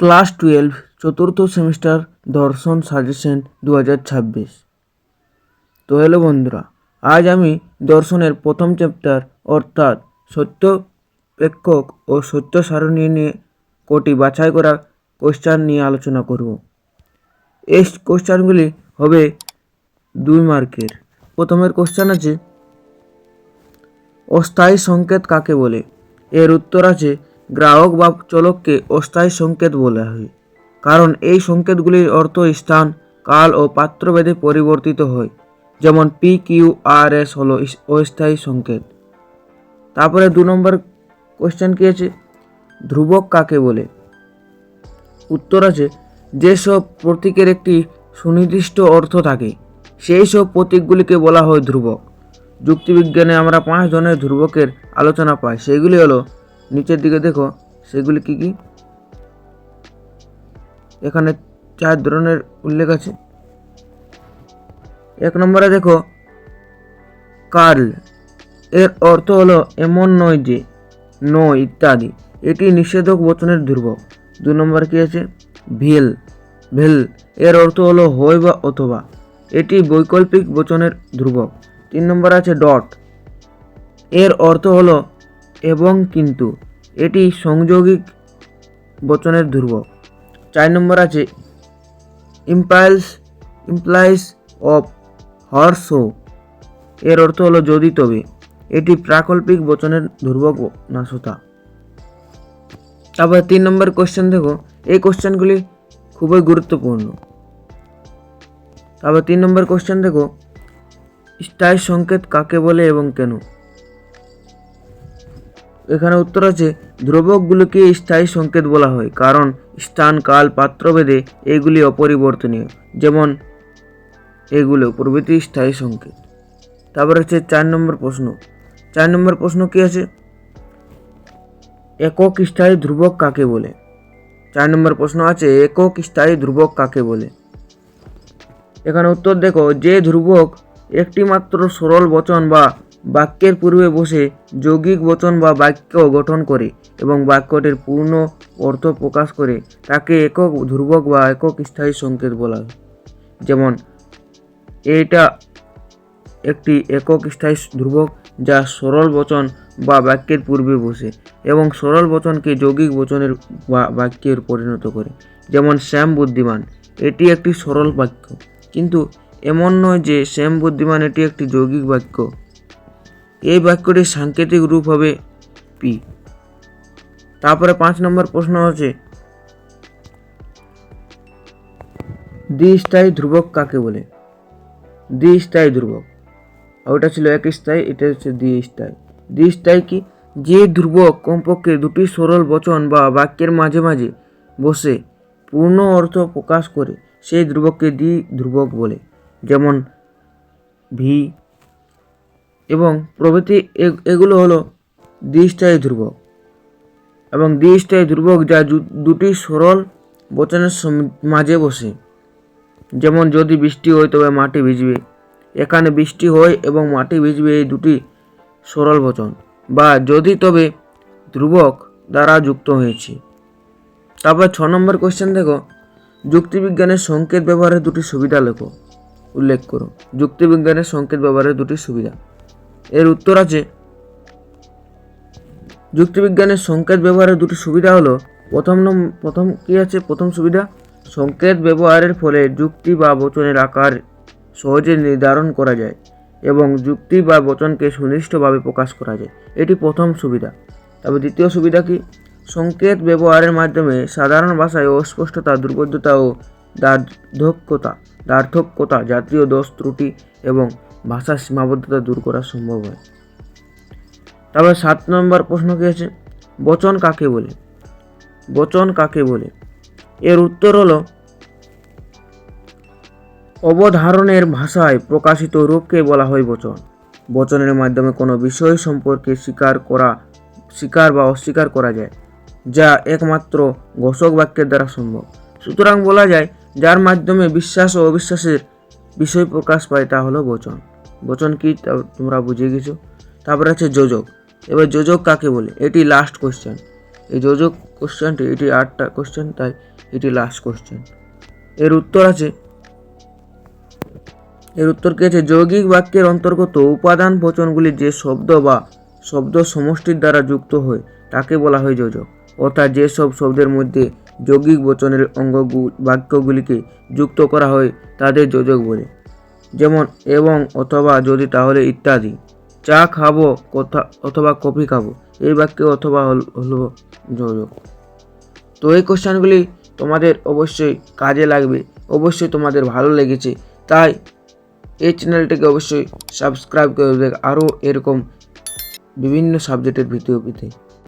Class twelve, চতুর্থ semester দর্শন suggestion দু হাজার ছাব্বিশ। তো হ্যালো বন্ধুরা, আজ আমি দর্শনের প্রথম চ্যাপ্টার অর্থাৎ সত্য প্রেক্ষক ও সত্য সারণী নিয়ে কোটি বাছাই করা কোশ্চান নিয়ে আলোচনা করব। এই কোশ্চানগুলি হবে দুই মার্কের। প্রথমের কোশ্চান আছে, অস্থায়ী সংকেত কাকে বলে? এর উত্তর আছে গ্রাহক বা চলককে অস্থায়ী সংকেত বলা হয়। কারণ এই সংকেতগুলির অর্থ স্থান, কাল ও পাত্রভেদে পরিবর্তিত হয়। যেমন পি কিউ আর এস হলো অস্থায়ী সংকেত। তারপরে দু নম্বর কোশ্চেন কি আছে? ধ্রুবক কাকে বলে? উত্তর আছে, যেসব প্রতীকের একটি সুনির্দিষ্ট অর্থ থাকে, সেই সব প্রতীকগুলিকে বলা হয় ধ্রুবক। যুক্তিবিজ্ঞানে আমরা পাঁচ ধরনের ধ্রুবকের আলোচনা পাই, সেগুলি হলো নিচের দিকে দেখো, সেগুলি কি কি? এখানে চার ধরনের উল্লেখ আছে। এক নম্বরে দেখো, কার্ল। এর অর্থ হলো এমন নয় যে, নয় ইত্যাদি। এটি নিষেধক বচনের ধ্রুবক। দু নম্বর কি আছে? ভেল। ভেল, এর অর্থ হলো হয় বা অথবা। এটি বৈকল্পিক বচনের ধ্রুবক। তিন নম্বর আছে ডট। এর অর্থ হলো এবং কিন্তু এটি সংযোগিক বচনের ধ্রুব চার নম্বর আছে ইম্পালস ইমপ্লাইস অফ হর্সো এর অর্থ হলো যদি তবে, এটি প্রাকল্পিক বচনের ধ্রুবক নাশতা তারপর তিন নম্বর কোশ্চেন দেখো, এই কোশ্চেনগুলি খুবই গুরুত্বপূর্ণ। তারপর তিন নম্বর কোশ্চেন দেখো, স্থায়ী সংকেত কাকে বলে এবং কেন? এখানে উত্তর আছে, ধ্রুবকগুলোকে স্থায়ী সংকেত বলা হয়, কারণ স্থান, কাল, পাত্রভেদে এগুলি অপরিবর্তনীয়, যেমন এগুলো প্রভৃতি স্থায়ী সংকেত। তারপর হচ্ছে চার নম্বর প্রশ্ন। চার নম্বর প্রশ্ন কি আছে? একক স্থায়ী ধ্রুবক কাকে বলে? চার নম্বর প্রশ্ন আছে, একক স্থায়ী ধ্রুবক কাকে বলে? এখানে উত্তর দেখো, যে ধ্রুবক একটি মাত্র সরল বচন বা বাক্যের পূর্বে বসে যৌগিক বচন বা বাক্য গঠন করে এবং বাক্যটির পূর্ণ অর্থ প্রকাশ করে তাকে একক ধ্রুবক বা একক স্থায়ী সংকেত বলা হয়। যেমন, এটা একটি একক স্থায়ী ধ্রুবক যা সরল বচন বা বাক্যের পূর্বে বসে এবং সরল বচনকে যৌগিক বচনের বা বাক্যের পরিণত করে। যেমন, শ্যাম বুদ্ধিমান, এটি একটি সরল বাক্য। কিন্তু এমন নয় যে শ্যাম বুদ্ধিমান এটি একটি যৌগিক বাক্য। এই বাক্যটির সাংকেতিক রূপ হবে পি। তারপরে পাঁচ নম্বর প্রশ্ন হচ্ছে, দ্বিস্থায়ী ধ্রুবক কাকে বলে? দ্বিস্থায়ী ধ্রুবক। ওটা ছিল এক স্থায়ী, এটা হচ্ছে দ্বিস্থায়ী। দ্বিস্থায়ী কি? যে ধ্রুবক কমপক্ষে দুটি সরল বচন বা বাক্যের মাঝে মাঝে বসে পূর্ণ অর্থ প্রকাশ করে, সেই ধ্রুবককে দ্বি ধ্রুবক বলে। যেমন ভি এবং প্রভৃতি এগুলো হলো দ্বিস্থায়ী ধ্রুবক। এবং দ্বিস্থায়ী ধ্রুবক যা দুটি সরল বচনের মাঝে বসে। যেমন যদি বৃষ্টি হয় তবে মাটি ভিজবে। এখানে বৃষ্টি হয় এবং মাটি ভিজবে এই দুটি সরল বচন। বা যদি তবে ধ্রুবক দ্বারা যুক্ত হয়েছে। তারপর ছ নম্বর কোয়েশ্চেন দেখো। যুক্তিবিজ্ঞানের সংকেত ব্যবহারের দুটি সুবিধা লেখো। উল্লেখ করো। যুক্তিবিজ্ঞানের সংকেত ব্যবহারের দুটি সুবিধা। এর উত্তর আছে। যুক্তিবিজ্ঞানের সংকেত ব্যবহারের দুটি সুবিধা হলো, প্রথম প্রথম কি আছে? প্রথম সুবিধা, সংকেত ব্যবহারের ফলে যুক্তি বা বচনের আকার সহজে নির্ধারণ করা যায় এবং যুক্তি বা বচনকে সুনির্দিষ্টভাবে প্রকাশ করা যায়। এটি প্রথম সুবিধা। তবে দ্বিতীয় সুবিধা কি? সংকেত ব্যবহারের মাধ্যমে সাধারণ ভাষায় অস্পষ্টতা, দুর্বোধ্যতা ও দার্ধক্যতা দার্থক্যতা জাতীয় দোষ, ত্রুটি এবং ভাষার সীমাবদ্ধতা দূর করা সম্ভব হয়। তারপরে সাত নম্বর প্রশ্ন কি আছে বচন কাকে বলে? বচন কাকে বলে? এর উত্তর হলো, অবধারণের ভাষায় প্রকাশিত রূপকে বলা হয় বচন। বচনের মাধ্যমে কোনো বিষয় সম্পর্কে স্বীকার করা, স্বীকার বা অস্বীকার করা যায়, যা একমাত্র ঘোষক বাক্যের দ্বারা সম্ভব। সুতরাং বলা যায়, যার মাধ্যমে বিশ্বাস ও অবিশ্বাসের বিষয় প্রকাশ পায় তা হলো বচন। বচন কি তোমরা বুঝে গেছো? তারপরে আছে যোজক। এবার যোজক কাকে বলে? এটি লাস্ট কোশ্চেন এই যোজক কোশ্চেনটি এটি আটটা কোশ্চেন তাই এটি লাস্ট কোশ্চেন এর উত্তর আছে। এর উত্তর কি আছে? যৌগিক বাক্যের অন্তর্গত উপাদান বচনগুলি যে শব্দ বা শব্দ সমষ্টির দ্বারা যুক্ত হয়, তাকে বলা হয় যোজক। অর্থাৎ যেসব শব্দের মধ্যে যৌগিক বচনের অঙ্গ বাক্যগুলিকে যুক্ত করা হয় তাদের যোজক বলে। যেমন, এবং, অথবা, যদি, তাহলে ইত্যাদি। চা খাব, কথা অথবা কফি খাব, এই বাক্যে অথবা হল- যোজক। তো এই কোশ্চেনগুলি তোমাদের অবশ্যই কাজে লাগবে, অবশ্যই তোমাদের ভালো লেগেছে, তাই এই চ্যানেলটিকে অবশ্যই সাবস্ক্রাইব করে দেবে আরও এরকম বিভিন্ন সাবজেক্টের ভিডিও পেতে।